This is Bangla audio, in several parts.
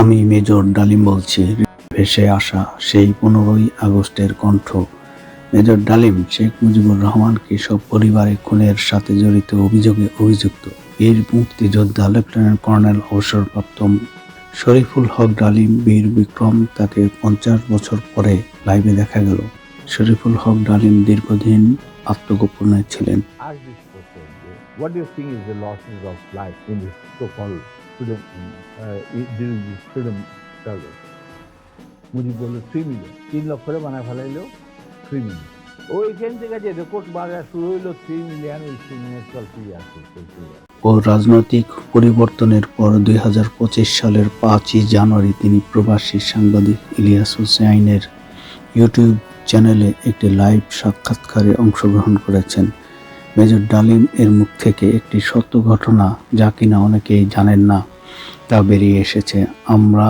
আমি মেজর ডালিম বলছি, ভেসে আসা সেই পনেরোই আগস্টের কণ্ঠ। মেজর ডালিম শেখ মুজিবুর রহমান সব পরিবারে খুনের সাথে জড়িত অভিযোগে অভিযুক্ত। বীর মুক্তিযোদ্ধা লেফটেন্যান্ট কর্নেল অবসরপ্রাপ্ত শরীফুল হক ডালিম, বীর বিক্রম তাকে পঞ্চাশ বছর পরে লাইভে দেখা গেল। শরীফুল হক ডালিম দীর্ঘদিন আত্মগোপনে ছিলেন। What do you think is the losses of life in this so-called i- during this freedom struggle? Mujib বলল থ্রি মিলিয়ন তিন লক্ষরে বানায় ফেলাইলো থ্রি মিলিয়ন ওইখান থেকে যে রেকর্ড বাড়া শুরু হইল থ্রি মিলিয়ন ওই থ্রি মিলিয়ন চলতেই আছে ও রাজনৈতিক পরিবর্তনের পর দুই হাজার পঁচিশ সালের পাঁচই জানুয়ারি তিনি প্রবাসী সাংবাদিক ইলিয়াস হুসাইনের ইউটিউব চ্যানেলে একটি লাইভ সাক্ষাৎকারে অংশগ্রহণ করেছেন মেজর ডালিম এর মুখ থেকে একটি সত্য ঘটনা, যা কিনা অনেকেই জানেন না তা বেরিয়ে এসেছে। আমরা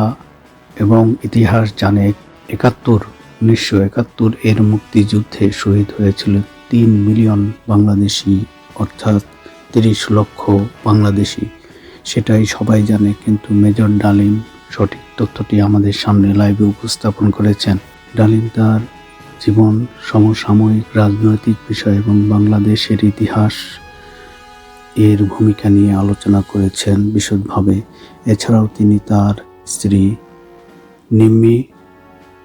এবং ইতিহাস জানে একাত্তর, উনিশশো একাত্তর এর মুক্তিযুদ্ধে শহীদ হয়েছিল তিন মিলিয়ন বাংলাদেশি, অর্থাৎ তিরিশ লক্ষ বাংলাদেশি। সেটাই সবাই জানে, কিন্তু মেজর ডালিম সঠিক তথ্যটি আমাদের সামনে লাইভে উপস্থাপন করেছেন। ডালিম তার জীবন সমসাময়িক রাজনৈতিক বিষয় এবং বাংলাদেশের ইতিহাস এর ভূমিকা নিয়ে আলোচনা করেছেন বিশদভাবে। এছাড়াও তিনি তার স্ত্রী নিম্মি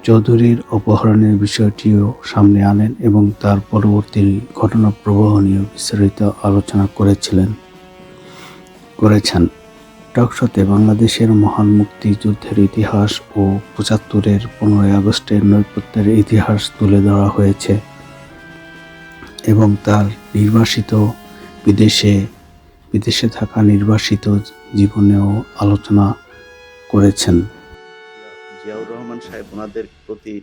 চৌধুরীর অপহরণের বিষয়টিও সামনে আনেন এবং তার পরবর্তী ঘটনা প্রবাহ নিয়ে বিস্তারিত আলোচনা করেছিলেন, করেছেন। টকশোতে বাংলাদেশের মহান মুক্তিযুদ্ধের ইতিহাস ও পঁচাত্তরের পনেরোই আগস্টের নৈপত্যের ইতিহাস তুলে ধরা হয়েছে এবং তার নির্বাসিত বিদেশে বিদেশে থাকা নির্বাসিত জীবনেও আলোচনা করেছেন। জিয়াউর রহমান সাহেব ওনাদের প্রতি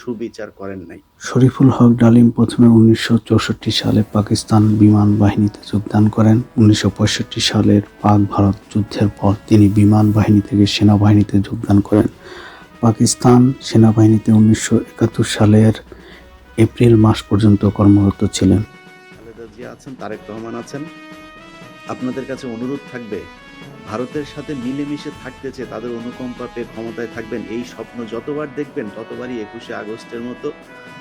সুবিচার করেন নাই। শরীফুল হক ডালিম প্রথমে উনিশশো চৌষট্টি সালে পাকিস্তান বিমান বাহিনীতে যোগদান করেন। উনিশশো পঁয়ষট্টি সালের পাক ভারত যুদ্ধের পর তিনি বিমান বাহিনী থেকে সেনাবাহিনীতে যোগদান করেন। পাকিস্তান সেনাবাহিনীতে উনিশশো একাত্তর সালের এপ্রিল মাস পর্যন্ত কর্মরত ছিলেন। খালেদা জিয়া আছেন তারেক রহমান আছেন। আপনাদের কাছে অনুরোধ থাকবে, ভারতের সাথে মিলেমিশে থাকতে চেয়ে তাদের অনুকম্পা পেয়ে ক্ষমতায় থাকবেন। এই স্বপ্ন যতবার দেখবেন, ততবারই একুশে আগস্টের মতো,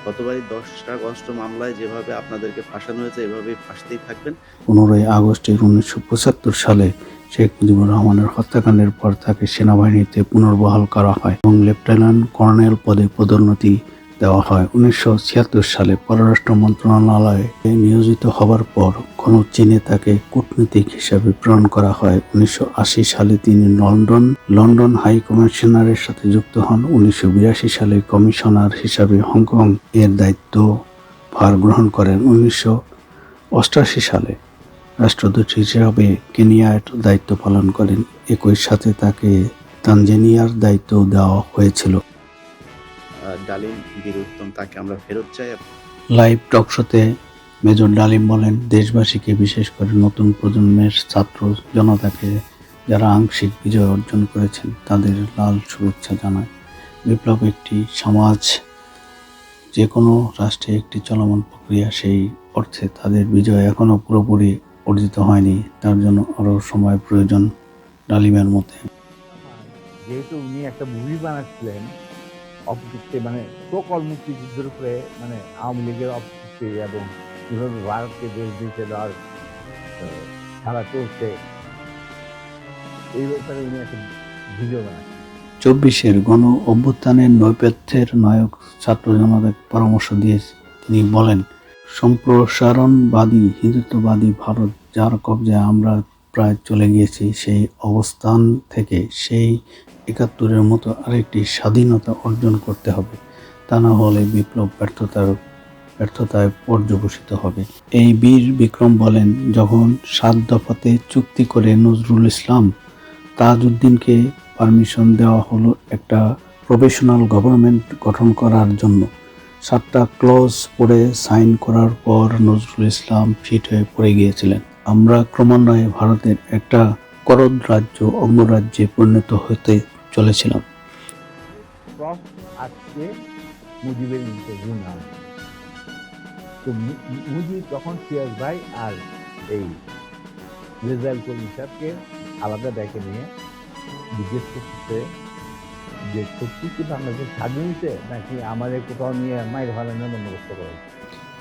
ততবারই দশটা কষ্ট মামলায় যেভাবে আপনাদেরকে ফাঁসানো হয়েছে, এভাবেই ফাঁসতেই থাকবেন। পনেরোই আগস্টের উনিশশো পঁচাত্তর সালে শেখ মুজিবুর রহমানের হত্যাকাণ্ডের পর তাকে সেনাবাহিনীতে পুনর্বহাল করা হয় এবং লেফটেন্যান্ট কর্নেল পদে পদোন্নতি দেওয়া হয়। উনিশশো ছিয়াত্তর সালে পররাষ্ট্র মন্ত্রণালয়ে নিয়োজিত হবার পর কোন চীনে তাকে কূটনীতিক হিসাবে প্রেরণ করা হয়। উনিশশো আশি সালে তিনি লন্ডন লন্ডন হাই কমিশনারের সাথে যুক্ত হন। উনিশশো বিরাশি সালে কমিশনার হিসাবে হংকং এর দায়িত্ব ভার গ্রহণ করেন। উনিশশো সালে রাষ্ট্রদূত হিসাবে কেনিয়ার দায়িত্ব পালন করেন। একই সাথে তাকে তানজেনিয়ার দায়িত্ব দেওয়া হয়েছিল। ডালিম বীর উত্তম তাকে আমরা ফেরত চাই। লাইভ টক শোতে মেজর ডালিম বলেন দেশবাসীকে বিশেষ করে নতুন প্রজন্মের ছাত্র জনতাকে যারা আংশিক বিজয় অর্জন করেছেন তাদের লাল শুভেচ্ছা জানায়। বিপ্লব একটি সমাজ যে কোনো রাষ্ট্রে একটি চলমান প্রক্রিয়া সেই অর্থে তাদের বিজয় এখনও পুরোপুরি অর্জিত হয়নি তার জন্য আরও সময় প্রয়োজন ডালিমের মতে যেহেতু উনি একটা মুভি বানাচ্ছিলেন অপকৃত্যে মানে সকল মুক্তিযুদ্ধের উপরে মানে আওয়ামী লীগের অপকৃত্যে এবং কীভাবে ভারতকে দেশ দিতে দেওয়ার খেলা চলছে, এই ব্যাপারে উনি একটা ভিডিও বানাচ্ছেন। চব্বিশের গণ অভ্যুত্থানের নৈপথ্যের নায়ক ছাত্র জনতাকে পরামর্শ দিয়ে তিনি বলেন, সম্প্রসারণবাদী, হিন্দুত্ববাদী ভারত যার কবজায় আমরা প্রায় চলে গিয়েছি, সেই অবস্থান থেকে সেই একাত্তরের মতো আরেকটি স্বাধীনতা অর্জন করতে হবে। তা না হলে বিপ্লব ব্যর্থতার, ব্যর্থতায় পর্যবসিত হবে। এই বীর বিক্রম বলেন, যখন সাত দফাতে চুক্তি করে নজরুল ইসলাম তাজউদ্দিনকে পারমিশন দেওয়া হলো একটা প্রফেশনাল গভর্নমেন্ট গঠন করার জন্য। সাতটা ক্লজ পড়ে সাইন করার পর নজরুল ইসলাম ফিট হয়ে পড়ে গিয়েছিলেন। আমরা ক্রমান্বয়ে ভারতের একটা করদ রাজ্য, অঙ্গরাজ্যে পরিণত হতে চলেছিলাম। আজকে মুজিবের ইন্টারভিউ না তো মুজিব তখন সিয়াজ ভাই আর এই রেজাইল করিম সাহেবকে আলাদা ডেকে নিয়ে জিজ্ঞেস করতেছে যে সত্যি কি বাংলাদেশ স্বাধীন হয়েছে নাকি আমাদের কোথাও নিয়ে মায়ের ভাড়ানোর বন্দোবস্ত করে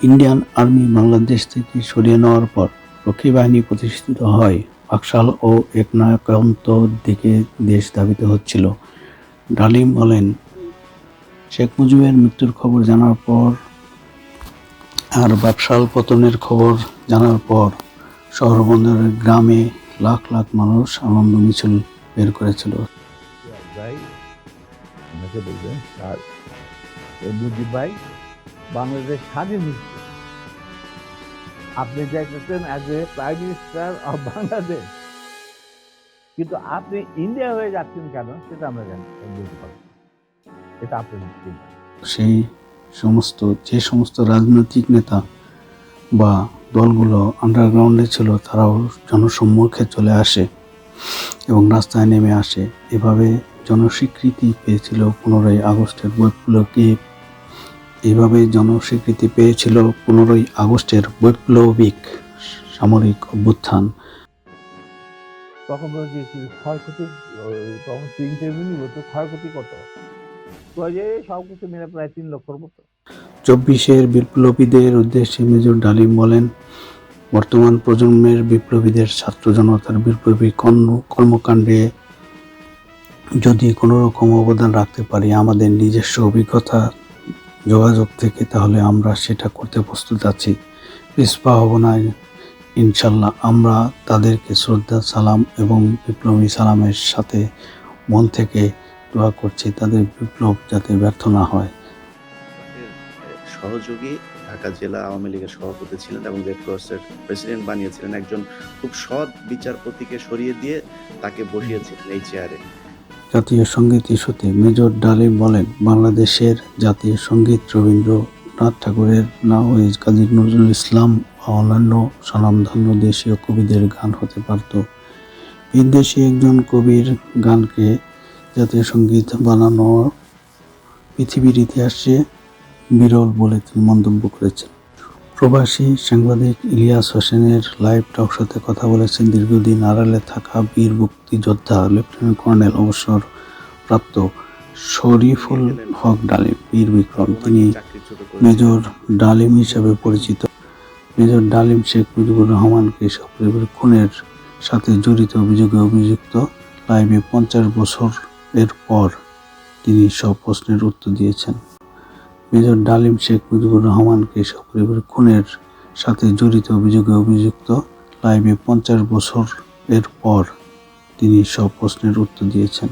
ইন্ডিয়ান আর্মি বাংলাদেশ থেকে সরিয়ে নেওয়ার পর রক্ষী বাহিনী প্রতিষ্ঠিত হয়। বাকশাল ও একনায়কান্ত দিকে দেশ ধাবিত হচ্ছিল। ডালিম বলেন, শেখ মুজিবের মৃত্যুর খবর জানার পর আর বাকশাল পতনের খবর জানার পর শহরবন্দরের গ্রামে লাখ লাখ মানুষ আনন্দ মিছিল বের করেছিল। বাংলাদেশ স্বাধীন হয়েছে আপনি দেখতেছেন as a prime minister of Bangladesh কিন্তু আপনি ইন্ডিয়া হয়ে যাচ্ছেন কেন, সেটা আমরা জানি পারি এটা আপনার সেই সমস্ত, যে সমস্ত রাজনৈতিক নেতা বা দলগুলো আন্ডারগ্রাউন্ডে ছিল, তারাও জনসম্মুখে চলে আসে এবং রাস্তায় নেমে আসে। এভাবে জনস্বীকৃতি পেয়েছিল পনেরোই আগস্টের বৈপ্লবকে এইভাবে জনস্বীকৃতি পেয়েছিল পনেরোই আগস্টের বৈপ্লবিক সামরিক অভ্যুত্থান। তখন কি ক্ষয়ক্ষতি তখন ইন্টারভিউ নিব তো ক্ষয়ক্ষতি কত? যে সব কিছু মিলে প্রায় তিন লক্ষর মতো। চব্বিশের বিপ্লবীদের উদ্দেশ্যে মেজর ডালিম বলেন বর্তমান প্রজন্মের বিপ্লবীদের ছাত্র জনতার বিপ্লবী কর্ম কর্মকাণ্ডে যদি কোনো রকম অবদান রাখতে পারি আমাদের নিজস্ব অভিজ্ঞতা যোগাযোগ থেকে তাহলে আমরা সেটা করতে প্রস্তুত আছি। পিসপা হব না, ইনশাল্লাহ। আমরা তাদেরকে শ্রদ্ধা, সালাম এবং বিপ্লবী সালামের সাথে মন থেকে দোয়া করছি, তাদের বিপ্লব যাতে ব্যর্থ না হয়। সহযোগী ঢাকা জেলা আওয়ামী লীগের সভাপতি ছিলেন এবং রেড ক্রসের প্রেসিডেন্ট বানিয়েছিলেন একজন খুব সৎ বিচারপতিকে সরিয়ে দিয়ে তাকে বসিয়েছিলেন এই চেয়ারে। জাতীয় সংগীত ইস্যুতে মেজর ডালিম বলেন, বাংলাদেশের জাতীয় সংগীত রবীন্দ্রনাথ ঠাকুরের নওয়াজ কাজী নজরুল ইসলাম বা অন্যান্য স্বনামধন্য দেশীয় কবিদের গান হতে পারত। বিদেশি একজন কবির গানকে জাতীয় সংগীত বানানো পৃথিবীর ইতিহাসে বিরল বলে তিনি মন্তব্য করেছেন। প্রবাসী সাংবাদিক ইলিয়াস হোসেনের লাইভ টক সাথে কথা বলেছেন দীর্ঘদিন আড়ালে থাকা বীর মুক্তিযোদ্ধা লেফটেন্যান্ট কর্নেল অবসর প্রাপ্ত শরীফুল হক ডালিম, বীর বিক্রম। তিনি মেজর ডালিম হিসেবে পরিচিত। মেজর ডালিম শেখ মুজিবুর রহমানকে সপরিবার খুনের সাথে জড়িত অভিযোগে অভিযুক্ত। লাইভে পঞ্চাশ বছর এর পর তিনি সব প্রশ্নের উত্তর দিয়েছেন। মেজর ডালিম শেখ মুজিবুর রহমানকে সপরিবার খুনের সাথে জড়িত অভিযোগে অভিযুক্ত লাইভে পঞ্চাশ বছর এর পর তিনি সব প্রশ্নের উত্তর দিয়েছেন।